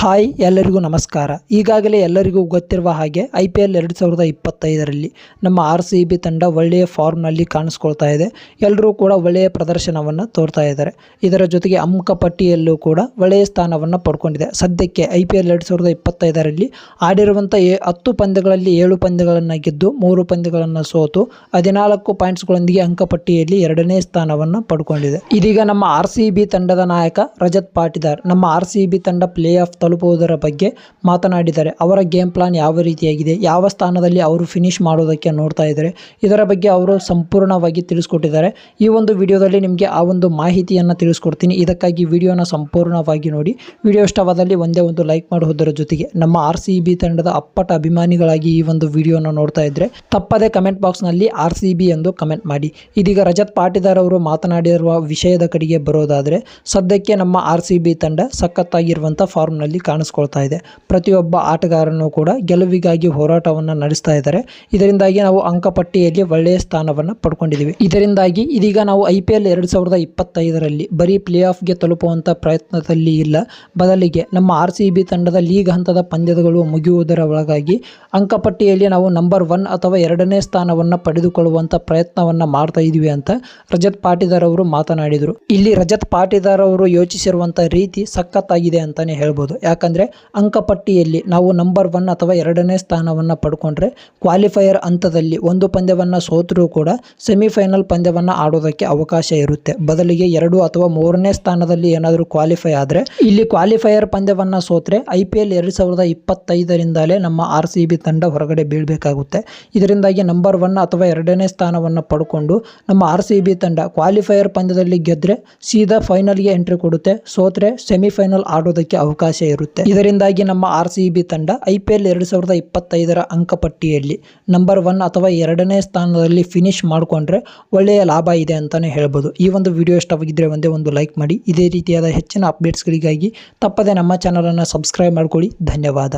Hi, ಎಲ್ಲರಿಗೂ ನಮಸ್ಕಾರ. ಈಗಾಗಲೇ ಎಲ್ಲರಿಗೂ ಗೊತ್ತಿರುವ ಹಾಗೆ ಐ ಪಿ ಎಲ್ ಎರಡು ಸಾವಿರದ ಇಪ್ಪತ್ತೈದರಲ್ಲಿ ನಮ್ಮ ಆರ್ ಸಿ ಬಿ ತಂಡ ಒಳ್ಳೆಯ ಫಾರ್ಮ್ನಲ್ಲಿ ಕಾಣಿಸ್ಕೊಳ್ತಾ ಇದೆ. ಎಲ್ಲರೂ ಕೂಡ ಒಳ್ಳೆಯ ಪ್ರದರ್ಶನವನ್ನು ತೋರ್ತಾ ಇದ್ದಾರೆ. ಇದರ ಜೊತೆಗೆ ಅಂಕ ಪಟ್ಟಿಯಲ್ಲೂ ಕೂಡ ಒಳ್ಳೆಯ ಸ್ಥಾನವನ್ನು ಪಡ್ಕೊಂಡಿದೆ. ಸದ್ಯಕ್ಕೆ ಐ ಪಿ ಎಲ್ ಎರಡು ಸಾವಿರದ ಇಪ್ಪತ್ತೈದರಲ್ಲಿ ಆಡಿರುವಂಥ ಎ ಹತ್ತು ಪಂದ್ಯಗಳಲ್ಲಿ ಏಳು ಪಂದ್ಯಗಳನ್ನು ಗೆದ್ದು ಮೂರು ಪಂದ್ಯಗಳನ್ನು ಸೋತು ಹದಿನಾಲ್ಕು ಪಾಯಿಂಟ್ಸ್ಗಳೊಂದಿಗೆ ಅಂಕಪಟ್ಟಿಯಲ್ಲಿ ಎರಡನೇ ಸ್ಥಾನವನ್ನು ಪಡ್ಕೊಂಡಿದೆ. ಇದೀಗ ನಮ್ಮ ಆರ್ ಸಿ ಬಿ ತಂಡದ ನಾಯಕ ರಜತ್ ಪಾಟಿದಾರ್, ನಮ್ಮ ಆರ್ ಸಿ ಬಿ ತಂಡ ಪ್ಲೇ ಆಫ್ ತಲುಪುವುದರ ಬಗ್ಗೆ ಮಾತನಾಡಿದ್ದಾರೆ. ಅವರ ಗೇಮ್ ಪ್ಲಾನ್ ಯಾವ ರೀತಿಯಾಗಿದೆ, ಯಾವ ಸ್ಥಾನದಲ್ಲಿ ಅವರು ಫಿನಿಶ್ ಮಾಡೋದಕ್ಕೆ ನೋಡ್ತಾ ಇದ್ದಾರೆ, ಇದರ ಬಗ್ಗೆ ಅವರು ಸಂಪೂರ್ಣವಾಗಿ ತಿಳಿಸ್ಕೊಟ್ಟಿದ್ದಾರೆ. ಈ ಒಂದು ವಿಡಿಯೋದಲ್ಲಿ ನಿಮಗೆ ಆ ಒಂದು ಮಾಹಿತಿಯನ್ನು ತಿಳಿಸ್ಕೊಡ್ತೀನಿ. ಇದಕ್ಕಾಗಿ ವಿಡಿಯೋನ ಸಂಪೂರ್ಣವಾಗಿ ನೋಡಿ. ವಿಡಿಯೋ ಇಷ್ಟವಾದಲ್ಲಿ ಒಂದೇ ಒಂದು ಲೈಕ್ ಮಾಡುವುದರ ಜೊತೆಗೆ ನಮ್ಮ ಆರ್ ತಂಡದ ಅಪ್ಪಟ ಅಭಿಮಾನಿಗಳಾಗಿ ಈ ಒಂದು ವಿಡಿಯೋನ ನೋಡ್ತಾ ಇದ್ದರೆ ತಪ್ಪದೆ ಕಮೆಂಟ್ ಬಾಕ್ಸ್ನಲ್ಲಿ ಆರ್ ಸಿ ಎಂದು ಕಮೆಂಟ್ ಮಾಡಿ. ಇದೀಗ ರಜತ್ ಪಾಟಿದಾರ್ ಅವರು ಮಾತನಾಡಿರುವ ವಿಷಯದ ಕಡೆಗೆ ಬರೋದಾದರೆ, ಸದ್ಯಕ್ಕೆ ನಮ್ಮ ಆರ್ ಸಿ ಬಿ ತಂಡ ಸಖತ್ತಾಗಿರುವಂಥ ಫಾರ್ಮ್ನಲ್ಲಿ ಕಾಣಿಸ್ಕೊಳ್ತಾ ಇದೆ. ಪ್ರತಿಯೊಬ್ಬ ಆಟಗಾರನು ಕೂಡ ಗೆಲುವಿಗಾಗಿ ಹೋರಾಟವನ್ನು ನಡೆಸ್ತಾ ಇದ್ದಾರೆ. ಇದರಿಂದಾಗಿ ನಾವು ಅಂಕಪಟ್ಟಿಯಲ್ಲಿ ಒಳ್ಳೆಯ ಸ್ಥಾನವನ್ನು ಪಡ್ಕೊಂಡಿದ್ದೀವಿ. ಇದರಿಂದಾಗಿ ಇದೀಗ ನಾವು ಐ ಪಿ ಎಲ್ ಎರಡು ಸಾವಿರದ ಇಪ್ಪತ್ತೈದರಲ್ಲಿ ಬರೀ ಪ್ಲೇ ಆಫ್ಗೆ ತಲುಪುವಂಥ ಪ್ರಯತ್ನದಲ್ಲಿ ಇಲ್ಲ. ಬದಲಿಗೆ ನಮ್ಮ ಆರ್ ಸಿ ಬಿ ತಂಡದ ಲೀಗ್ ಹಂತದ ಪಂದ್ಯಗಳು ಮುಗಿಯುವುದರ ಒಳಗಾಗಿ ಅಂಕಪಟ್ಟಿಯಲ್ಲಿ ನಾವು ನಂಬರ್ ಒನ್ ಅಥವಾ ಎರಡನೇ ಸ್ಥಾನವನ್ನು ಪಡೆದುಕೊಳ್ಳುವಂಥ ಪ್ರಯತ್ನವನ್ನು ಮಾಡ್ತಾ ಇದ್ದೀವಿ ಅಂತ ರಜತ್ ಪಾಟಿದಾರ್ ಅವರು ಮಾತನಾಡಿದರು. ಇಲ್ಲಿ ರಜತ್ ಪಾಟಿದಾರ್ ಅವರು ಯೋಚಿಸಿರುವಂಥ ರೀತಿ ಸಖತ್ತಾಗಿದೆ ಅಂತಲೇ ಹೇಳ್ಬೋದು. ಯಾಕಂದರೆ ಅಂಕಪಟ್ಟಿಯಲ್ಲಿ ನಾವು ನಂಬರ್ ಒನ್ ಅಥವಾ ಎರಡನೇ ಸ್ಥಾನವನ್ನು ಪಡ್ಕೊಂಡ್ರೆ ಕ್ವಾಲಿಫೈಯರ್ ಹಂತದಲ್ಲಿ ಒಂದು ಪಂದ್ಯವನ್ನು ಸೋತರೂ ಕೂಡ ಸೆಮಿಫೈನಲ್ ಪಂದ್ಯವನ್ನು ಆಡೋದಕ್ಕೆ ಅವಕಾಶ ಇರುತ್ತೆ. ಬದಲಿಗೆ ಎರಡು ಅಥವಾ ಮೂರನೇ ಸ್ಥಾನದಲ್ಲಿ ಏನಾದರೂ ಕ್ವಾಲಿಫೈ ಆದರೆ ಇಲ್ಲಿ ಕ್ವಾಲಿಫೈಯರ್ ಪಂದ್ಯವನ್ನು ಸೋತ್ರೆ ಐ ಪಿ ಎಲ್ ಎರಡು ಸಾವಿರದ ಇಪ್ಪತ್ತೈದರಿಂದಲೇ ನಮ್ಮ ಆರ್ ಸಿ ಬಿ ತಂಡ ಹೊರಗಡೆ ಬೀಳಬೇಕಾಗುತ್ತೆ. ಇದರಿಂದಾಗಿ ನಂಬರ್ ಒನ್ ಅಥವಾ ಎರಡನೇ ಸ್ಥಾನವನ್ನು ಪಡ್ಕೊಂಡು ನಮ್ಮ ಆರ್ ಸಿ ಬಿ ತಂಡ ಕ್ವಾಲಿಫೈಯರ್ ಪಂದ್ಯದಲ್ಲಿ ಗೆದ್ದರೆ ಸೀದಾ ಫೈನಲ್ಗೆ ಎಂಟ್ರಿ ಕೊಡುತ್ತೆ. ಸೋತ್ರೆ ಸೆಮಿಫೈನಲ್ ಆಡೋದಕ್ಕೆ ಅವಕಾಶ ಇರುತ್ತೆ. ಇದರಿಂದಾಗಿ ನಮ್ಮ ಆರ್ ಸಿ ಬಿ ತಂಡ ಐ ಪಿ ಎಲ್ ಎರಡು ಸಾವಿರದ ಇಪ್ಪತ್ತೈದರ ಅಂಕಪಟ್ಟಿಯಲ್ಲಿ ನಂಬರ್ ಒನ್ ಅಥವಾ ಎರಡನೇ ಸ್ಥಾನದಲ್ಲಿ ಫಿನಿಶ್ ಮಾಡಿಕೊಂಡ್ರೆ ಒಳ್ಳೆಯ ಲಾಭ ಇದೆ ಅಂತಲೇ ಹೇಳ್ಬೋದು. ಈ ಒಂದು ವಿಡಿಯೋ ಇಷ್ಟವಾಗಿದ್ದರೆ ಒಂದೇ ಒಂದು ಲೈಕ್ ಮಾಡಿ. ಇದೇ ರೀತಿಯಾದ ಹೆಚ್ಚಿನ ಅಪ್ಡೇಟ್ಸ್ಗಳಿಗಾಗಿ ತಪ್ಪದೆ ನಮ್ಮ ಚಾನಲನ್ನು ಸಬ್ಸ್ಕ್ರೈಬ್ ಮಾಡ್ಕೊಳ್ಳಿ. ಧನ್ಯವಾದ.